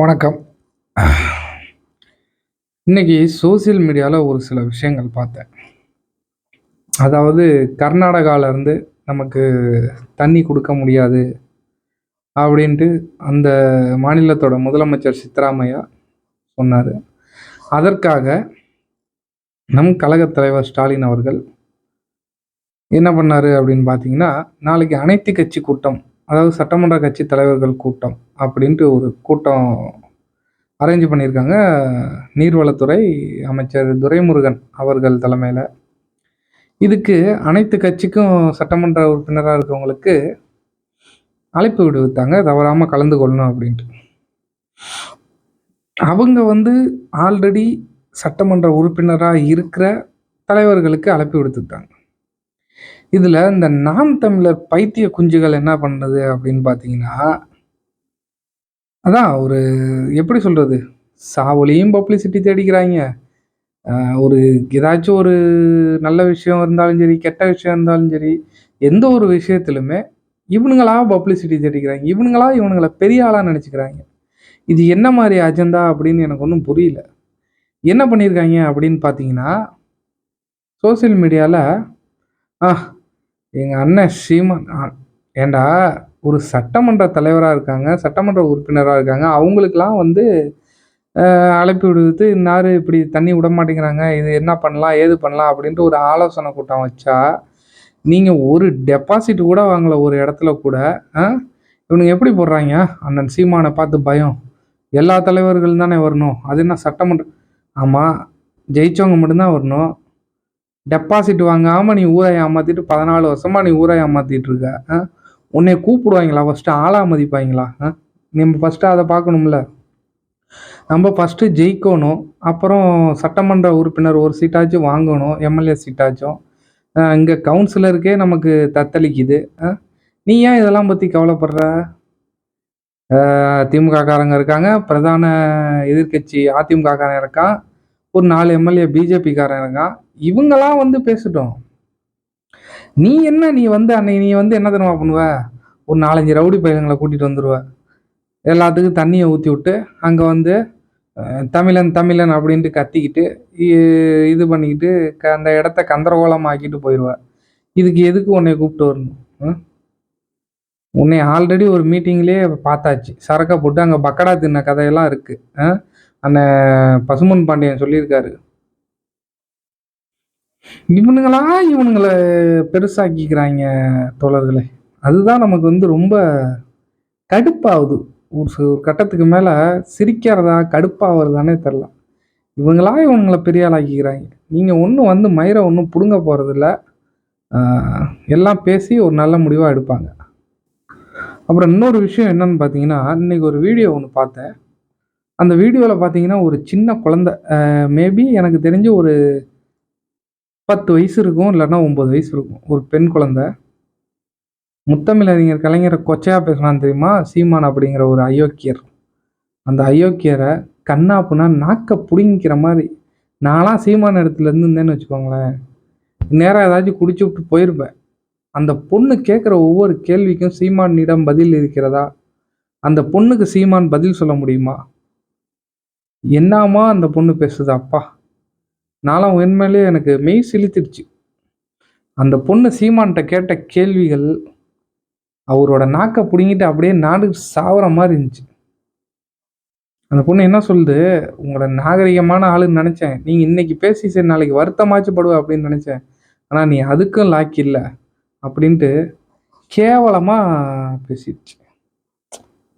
வணக்கம். இன்னைக்கு சோஷியல் மீடியாவில் ஒரு சில விஷயங்கள் பார்த்தேன். அதாவது கர்நாடகாவிலேருந்து நமக்கு தண்ணி கொடுக்க முடியாது அப்படின்ட்டு அந்த மாநிலத்தோட முதலமைச்சர் சித்தராமையா சொன்னார். அதற்காக நம் கழகத் தலைவர் ஸ்டாலின் அவர்கள் என்ன பண்ணார் அப்படின்னு பார்த்தீங்கன்னா நாளைக்கு அனைத்து கட்சி கூட்டம் அதாவது சட்டமன்ற கட்சி தலைவர்கள் கூட்டம் அப்படின்ட்டு ஒரு கூட்டம் அரேஞ்ச் பண்ணியிருக்காங்க. நீர்வளத்துறை அமைச்சர் துரைமுருகன் அவர்கள் தலைமையில். இதுக்கு அனைத்து கட்சிக்கும் சட்டமன்ற உறுப்பினராக இருக்கவங்களுக்கு அழைப்பு விடுவித்தாங்க. தவறாமல் கலந்து கொள்ளணும் அப்படின்ட்டு. அவங்க வந்து ஆல்ரெடி சட்டமன்ற உறுப்பினராக இருக்கிற தலைவர்களுக்கு அழைப்பு விடுத்துட்டாங்க. இதில் இந்த நாம் தமிழர் பைத்திய குஞ்சுகள் என்ன பண்ணுது அப்படின்னு பார்த்தீங்கன்னா அதான் ஒரு எப்படி சொல்கிறது சாவலியும் பப்ளிசிட்டி தேடிக்கிறாங்க. ஆஹ் ஒரு ஏதாச்சும் ஒரு நல்ல விஷயம் இருந்தாலும் சரி கெட்ட விஷயம் இருந்தாலும் சரி எந்த ஒரு விஷயத்திலுமே இவனுங்களா பப்ளிசிட்டி தேடிக்கிறாங்க. இவனுங்களா இவனுங்களை பெரிய ஆளாக நினச்சிக்கிறாங்க. இது என்ன மாதிரி அஜெண்டா அப்படின்னு எனக்கு ஒன்றும் புரியல. என்ன பண்ணியிருக்காங்க அப்படின்னு பார்த்தீங்கன்னா சோசியல் மீடியாவில் ஆ எங்கள் அண்ணன் ஸ்ரீமான் ஏண்டா ஒரு சட்டமன்ற தலைவராக இருக்காங்க சட்டமன்ற உறுப்பினராக இருக்காங்க. அவங்களுக்கெல்லாம் வந்து அழைப்பு விடுவது இன்னார் இப்படி தண்ணி விட மாட்டேங்கிறாங்க இது என்ன பண்ணலாம் ஏது பண்ணலாம் அப்படின்ட்டு ஒரு ஆலோசனை கூட்டம் வச்சா நீங்கள் ஒரு டெபாசிட் கூட வாங்கல ஒரு இடத்துல கூட ஆ இவனுங்க எப்படி போடுறாங்க? அண்ணன் சீமானை பார்த்து பயம். எல்லா தலைவர்கள் தானே வரணும். அது என்ன சட்டமன்ற ஆமாம் ஜெயிச்சவங்க மட்டும்தான் வரணும். டெபாசிட் வாங்காமல் நீ ஊரை ஏமாற்றிட்டு பதினாலு வருஷமாக நீ ஊரை ஏமாற்றிட்டு இருக்க உன்னை கூப்பிடுவாங்களா? ஃபஸ்ட்டு ஆளாக மதிப்பாங்களா? ஆ? நம்ம ஃபஸ்ட்டு அதை பார்க்கணும்ல. நம்ம ஃபஸ்ட்டு ஜெயிக்கணும். அப்புறம் சட்டமன்ற உறுப்பினர் ஒரு சீட்டாச்சும் வாங்கணும் எம்எல்ஏ சீட்டாச்சும். இங்கே கவுன்சிலருக்கே நமக்கு தத்தளிக்குது ஆ? நீ ஏன் இதெல்லாம் பற்றி கவலைப்படுற? திமுக காரங்க இருக்காங்க பிரதான எதிர்க்கட்சி அதிமுக காரன் இருக்கான். ஒரு நாலு எம்எல்ஏ பிஜேபி காரன் இருக்கான் இவங்கெல்லாம் வந்து பேசட்டும். நீ என்ன நீ வந்து அன்னைக்கு நீ வந்து என்ன தெரியுமா பண்ணுவ? ஒரு நாலஞ்சு ரவுடி பையன்களை கூட்டிகிட்டு வந்துடுவ எல்லாத்துக்கும் தண்ணியை ஊற்றி விட்டு அங்கே வந்து தமிழன் தமிழன் அப்படின்ட்டு கத்திக்கிட்டு இது பண்ணிக்கிட்டு க அந்த இடத்த கந்தரகோலமாக்கிட்டு போயிடுவ இதுக்கு எதுக்கு உன்னை கூப்பிட்டு வரணும்? ம்? உன்னை ஆல்ரெடி ஒரு மீட்டிங்லேயே பார்த்தாச்சு. சரக்கை போட்டு அங்கே பக்கடா தின்ன கதையெல்லாம் இருக்குது அண்ணன் பசுமன் பாண்டியன் சொல்லியிருக்காரு. இவனுங்களா இவனுங்களை பெருசாக்கிக்கிறாங்க தோழர்களே. அதுதான் நமக்கு வந்து ரொம்ப கடுப்பாகுது. ஒரு ஒரு கட்டத்துக்கு மேலே சிரிக்கிறதா கடுப்பாகிறதானே தெரில இவங்களா இவனுங்களை பெரிய ஆளாக்கிக்கிறாங்க. நீங்கள் ஒன்றும் வந்து மயிரை ஒன்றும் பிடுங்க போகிறதில்ல எல்லாம் பேசி ஒரு நல்ல முடிவாக எடுப்பாங்க. அப்புறம் இன்னொரு விஷயம் என்னன்னு பார்த்தீங்கன்னா இன்றைக்கி ஒரு வீடியோ ஒன்று பார்த்தேன். அந்த வீடியோவில் பார்த்தீங்கன்னா ஒரு சின்ன குழந்தை மேபி எனக்கு தெரிஞ்சு ஒரு பத்து வயசு இருக்கும் இல்லைன்னா ஒம்பது வயசு இருக்கும். ஒரு பெண் குழந்தை. முத்தமிழறிஞர் கலைஞரை கொச்சையா பேசினான் தெரியுமா? சீமான் அப்படிங்கிற ஒரு அயோக்கியர். அந்த அயோக்கியரை கண்ணாப்புனா நாக்கை பிடுங்கிக்கிற மாதிரி நான்லாம் சீமான இடத்துல இருந்து இருந்தேன்னு வச்சுக்கோங்களேன். நேராக ஏதாச்சும் குடிச்சு விட்டு போயிருப்பேன். அந்த பொண்ணு கேட்குற ஒவ்வொரு கேள்விக்கும் சீமானிடம் பதில் இருக்கிறதா? அந்த பொண்ணுக்கு சீமான் பதில் சொல்ல முடியுமா? என்னாம்மா அந்த பொண்ணு பேசுது? அப்பா. நான்லாம் உண்மையிலே எனக்கு மெய் சிலித்திடுச்சு அந்த பொண்ணு சீமான்கிட்ட கேட்ட கேள்விகள் அவரோட நாக்கை பிடுங்கிட்டு அப்படியே நாடு சாவற மாதிரி இருந்துச்சு. அந்த பொண்ணு என்ன சொல்லுது? உங்களோட நாகரிகமான ஆளுன்னு நினச்சேன். நீங்கள் இன்னைக்கு பேசி சரி நாளைக்கு வருத்தமாச்சு படுவ அப்படின்னு நினச்சேன். ஆனால் நீ அதுக்கும் லாக்கி இல்லை அப்படின்ட்டு கேவலமாக பேசிடுச்சு.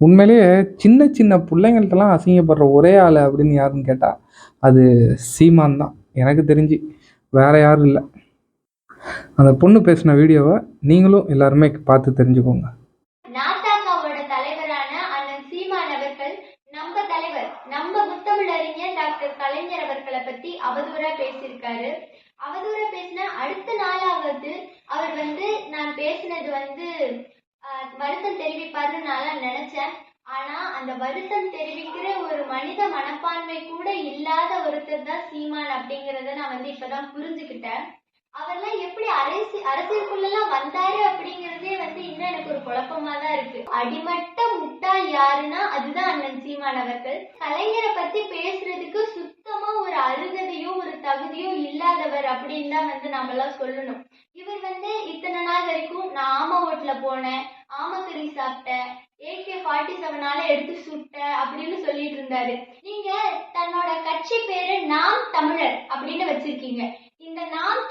உண்மையிலேயே சின்ன சின்ன பிள்ளைங்கள்ட்டலாம் அசிங்கப்படுற ஒரே ஆள் அப்படின்னு யாருன்னு கேட்டால் அது சீமான் தான். எனக்கு தெரிஞ்சு. வேற யாரும் இல்லை. அந்த பொண்ணு பேசின வீடியோவை நீங்களும் எல்லாருமே பார்த்து தெரிஞ்சுக்கோங்க. நம்ம முத்தமிழறிஞர் டாக்டர் கலைஞர் அவர்களை பத்தி அவதூறா பேசியிருக்காரு. அவதூறா பேசின அடுத்த நாளாவது அவர் வந்து நான் பேசினது வந்து வருத்தம் தெரிவிப்பாருன்னு நல்லா நினைச்சேன். ஆனா அந்த வருத்தம் தெரிவிக்கிற ஒரு மனித மனப்பான்மை கூட இல்லாத ஒருத்தர் தான் சீமான் அப்படிங்கறத நான் வந்து இப்பதான் புரிஞ்சுக்கிட்டேன். அவர்லாம் எப்படி அரசு அரசியலுக்குள்ளலாம் வந்தாரு அப்படிங்கறதே வந்து இன்னும் எனக்கு ஒரு குழப்பமா தான் இருக்கு. அடிமட்ட முட்டாள் யாருன்னா அதுதான் அண்ணன் சீமான் அவர்கள். கலைஞரை பத்தி பேசுறதுக்கு சுத்தமா ஒரு அருகதையோ ஒரு தகுதியோ இல்லாதவர் அப்படின்னு தான் வந்து நாம எல்லாம் சொல்லணும். இவர் வந்து இத்தனை நாள் வரைக்கும் நான் ஆமா ஓட்டுல போனேன் ஆமக்கறி சாப்பிட்டேன் ஏகே ஃபார்ட்டி செவனால எடுத்து சுட்டேன் அப்படின்னு சொல்லிட்டு இருந்தாரு. நீங்க தன்னோட கட்சி பேரு நாம் தமிழர் அப்படின்னு வச்சிருக்கீங்க. இந்த நாம்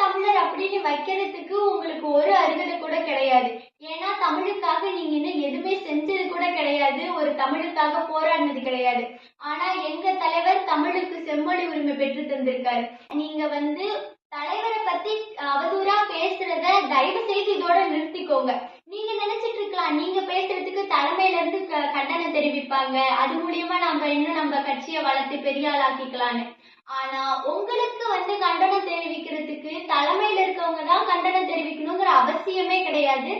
அப்படின்னு வைக்கிறதுக்கு உங்களுக்கு ஒரு அருகதை கூட கிடையாது. ஏன்னா தமிழுக்காக நீங்க இன்னும் எதுவுமே செஞ்சது கூட கிடையாது. ஒரு தமிழுக்காக போராடினது கிடையாது. ஆனா எங்க தலைவர் தமிழுக்கு செம்மொழி உரிமை பெற்று தந்திருக்காரு. நீங்க வந்து தலைவரை பத்தி அவதூறா பேசுறத தயவு செய்து இதோட நிறுத்திக்கோங்க. நீங்க நினைச்சிட்டு இருக்கலாம். நீங்க பேசுறதுக்கு தலைமையில இருந்து க- கண்டனம் தெரிவிப்பாங்க. அது மூலியமா நம்ம இன்னும் நம்ம கட்சியை வளர்த்து பெரிய ஆளாக்கிக்கலாம்னு. ஆனா உங்களுக்கு வந்து கண்டனம் தெரிவிக்கிறதுக்கு தலைமையில இருக்கவங்க தான் கண்டனம் தெரிவிக்கணுங்கிற அவசியமே கிடையாது.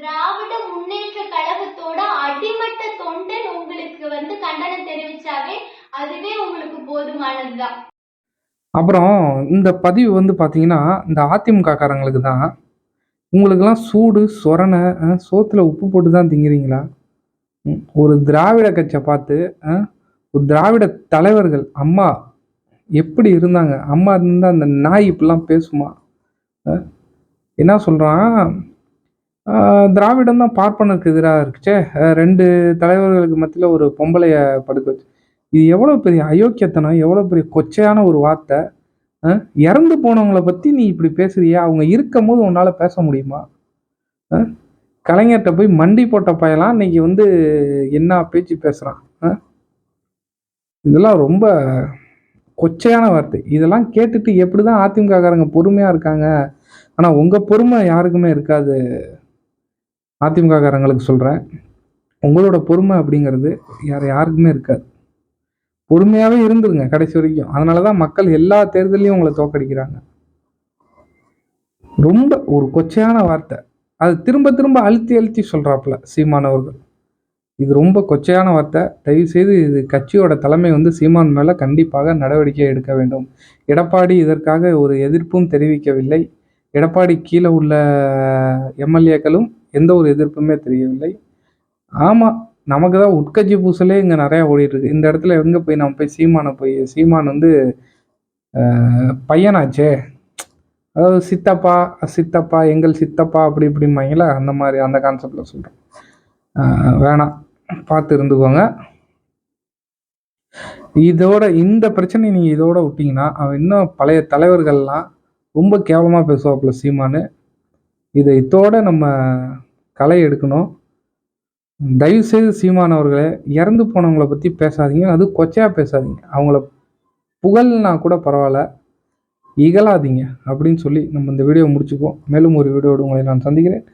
திராவிட முன்னேற்ற கழகத்தோட அடிமட்ட தொண்டன் உங்களுக்கு வந்து கண்டனம் தெரிவிச்சாவே அதுவே உங்களுக்கு போதுமானதுதான். அப்புறம் இந்த பதிவு வந்து பார்த்தீங்கன்னா இந்த அதிமுக காரங்களுக்கு தான். உங்களுக்கெல்லாம் சூடு சொரணை சோத்தில் உப்பு போட்டு தான் திங்குறீங்களா? ஒரு திராவிட கட்சியை பார்த்து ஒரு திராவிட தலைவர்கள் அம்மா எப்படி இருந்தாங்க? அம்மா இருந்தால் அந்த நாய் இப்படிலாம் பேசுமா? என்ன சொல்கிறான் திராவிடம் தான் பார்ப்பனருக்கு எதிராக இருக்குச்சே. ரெண்டு தலைவர்களுக்கு மத்தியில் ஒரு பொம்பளைய படுக்க வச்சு. இது எவ்வளோ பெரிய அயோக்கியத்தனம் எவ்வளோ பெரிய கொச்சையான ஒரு வார்த்தை. இறந்து போனவங்களை பற்றி நீ இப்படி பேசுறியா? அவங்க இருக்கும் போது உன்னால் பேச முடியுமா? கலைஞர்கிட்ட போய் மண்டி போட்ட பையலாம் இன்னைக்கு வந்து என்ன பேச்சு பேசுகிறான் இதெல்லாம் ரொம்ப கொச்சையான வார்த்தை. இதெல்லாம் கேட்டுட்டு எப்படி தான் அதிமுககாரங்க பொறுமையாக இருக்காங்க? ஆனால் உங்கள் பொறுமை யாருக்குமே இருக்காது. அதிமுககாரங்களுக்கு சொல்கிறேன் உங்களோட பொறுமை அப்படிங்கிறது யார் யாருக்குமே இருக்காது. பொறுமையாகவே இருந்துருங்க கடைசி வரைக்கும். அதனால தான் மக்கள் எல்லா தேர்தலையும் உங்களை தோக்கடிக்கிறாங்க. ரொம்ப ஒரு கொச்சையான வார்த்தை. அது திரும்ப திரும்ப அழுத்தி அழுத்தி சொல்கிறாப்புல சீமானவர்கள் இது ரொம்ப கொச்சையான வார்த்தை. தயவுசெய்து இது கட்சியோட தலைமை வந்து சீமான் மேலே கண்டிப்பாக நடவடிக்கை எடுக்க வேண்டும். எடப்பாடி இதற்காக ஒரு எதிர்ப்பும் தெரிவிக்கவில்லை. எடப்பாடி கீழே உள்ள எம்எல்ஏக்களும் எந்த ஒரு எதிர்ப்புமே தெரியவில்லை. ஆமாம் நமக்கு தான் உட்கட்சி பூசலே இங்கே நிறையா ஓடிட்டுருக்கு இந்த இடத்துல எங்கே போய் நம்ம போய் சீமானை போய் சீமான் வந்து பையனாச்சே. அதாவது சித்தப்பா சித்தப்பா எங்கள் சித்தப்பா அப்படி இப்படிம்பாங்களா அந்த மாதிரி அந்த கான்செப்டில் சொல்கிறேன் வேணாம். பார்த்து இருந்துக்கோங்க இதோட இந்த பிரச்சனை நீங்கள் இதோட விட்டீங்கன்னா அவன் இன்னும் பழைய தலைவர்கள்லாம் ரொம்ப கேவலமாக பேசுவாப்புல சீமானு. இதை இதோட நம்ம களை எடுக்கணும். தயவுசெய்து சீமான் அவர்களே இறந்து போனவங்கள பற்றி பேசாதீங்க. அது கொச்சையாக பேசாதீங்க. அவங்கள புகழ்னா கூட பரவாயில்ல. இகழாதீங்க அப்படின்னு சொல்லி நம்ம இந்த வீடியோ முடிச்சுக்குவோம். மேலும் ஒரு வீடியோடு உங்களை நான் சந்திக்கிறேன்.